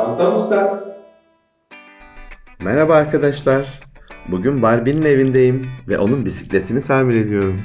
Tantan Usta. Merhaba arkadaşlar. Bugün Barbie'nin evindeyim ve onun bisikletini tamir ediyorum.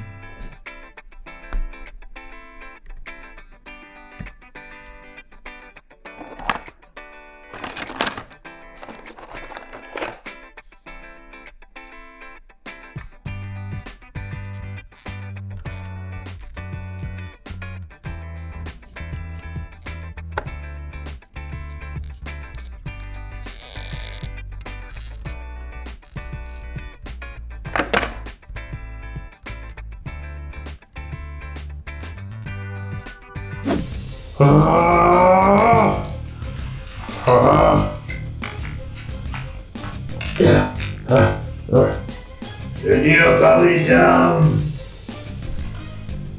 Seni yakalayacağım.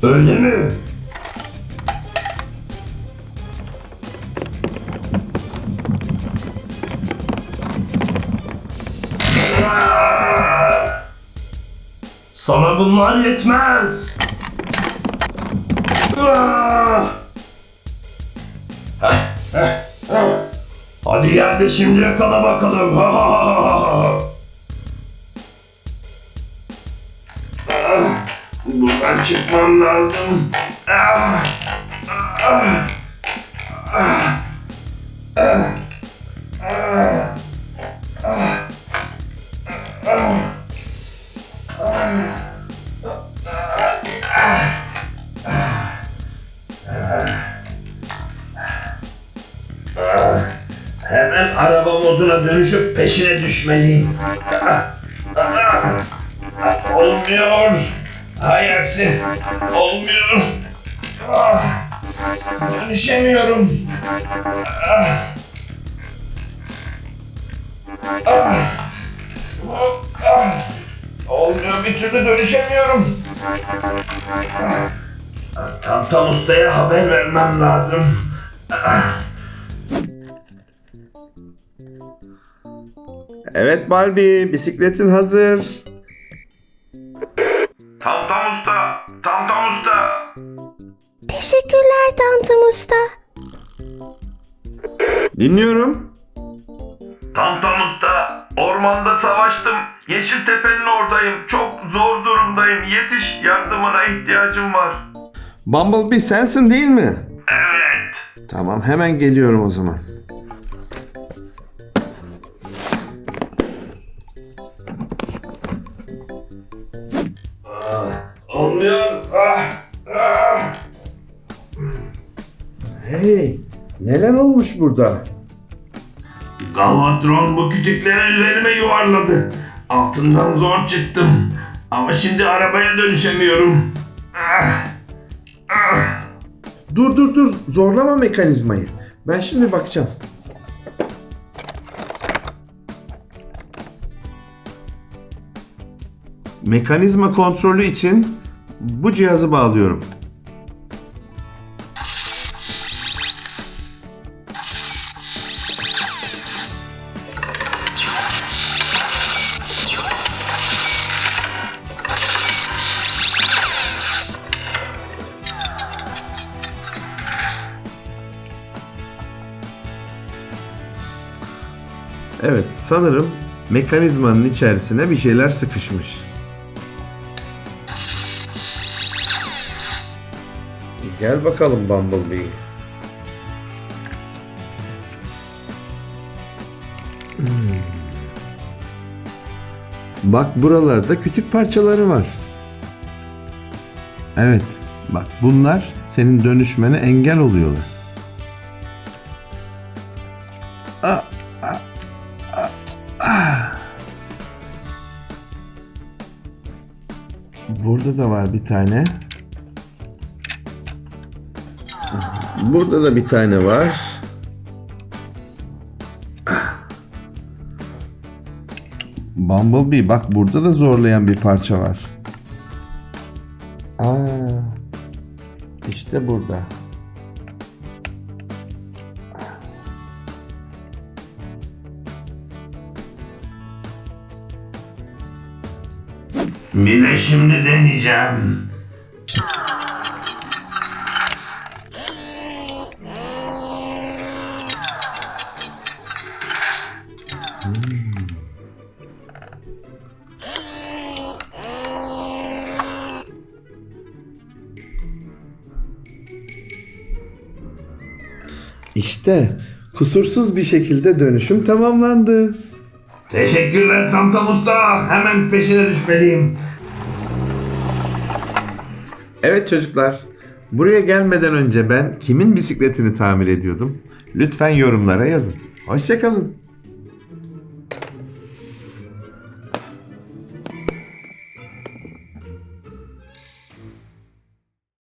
Öyle mi? Sana bunlar yetmez. Ah! Hadi gel de şimdi yakala bakalım. Ah, Buradan çıkmam lazım. Ah, ah, ah, ah, Hemen araba moduna dönüşüp peşine düşmeliyim. Ah, ah, Olmuyor. Hay aksi. Olmuyor. Ah, Dönüşemiyorum. Ah. Ah. Ah. Olmuyor bir türlü dönüşemiyorum. Ah. Tam tam ustaya haber vermem lazım. Ah. Evet Barbie, bisikletin hazır. Tam tam usta. Tam tam usta. Teşekkürler Tantum Usta. Dinliyorum. Tam tam usta. Ormanda savaştım. Yeşiltepe'nin oradayım. Çok zor durumdayım. Yetiş yardımına ihtiyacım var. Bumblebee sensin değil mi? Evet. Tamam hemen geliyorum o zaman. Olmuyor. Ah, ah. Hey, neler olmuş burada? Galvatron bu kütükleri üzerime yuvarladı. Altından zor çıktım. Ama şimdi arabaya dönüşemiyorum. Ah, ah. Dur dur dur, zorlama mekanizmayı. Ben şimdi bakacağım. Mekanizma kontrolü için bu cihazı bağlıyorum. Evet, sanırım mekanizmanın içerisine bir şeyler sıkışmış. Gel bakalım Bumblebee. Hmm. Bak buralarda kütük parçaları var. Evet, bak bunlar senin dönüşmene engel oluyorlar. Burada da var bir tane. Burada da bir tane var. Bumblebee bak burada da zorlayan bir parça var. Aa, işte burada. Bir de şimdi deneyeceğim. İşte kusursuz bir şekilde dönüşüm tamamlandı. Teşekkürler Tamtam Usta. Hemen peşine düşmeliyim. Evet çocuklar, buraya gelmeden önce ben kimin bisikletini tamir ediyordum? Lütfen yorumlara yazın. Hoşçakalın.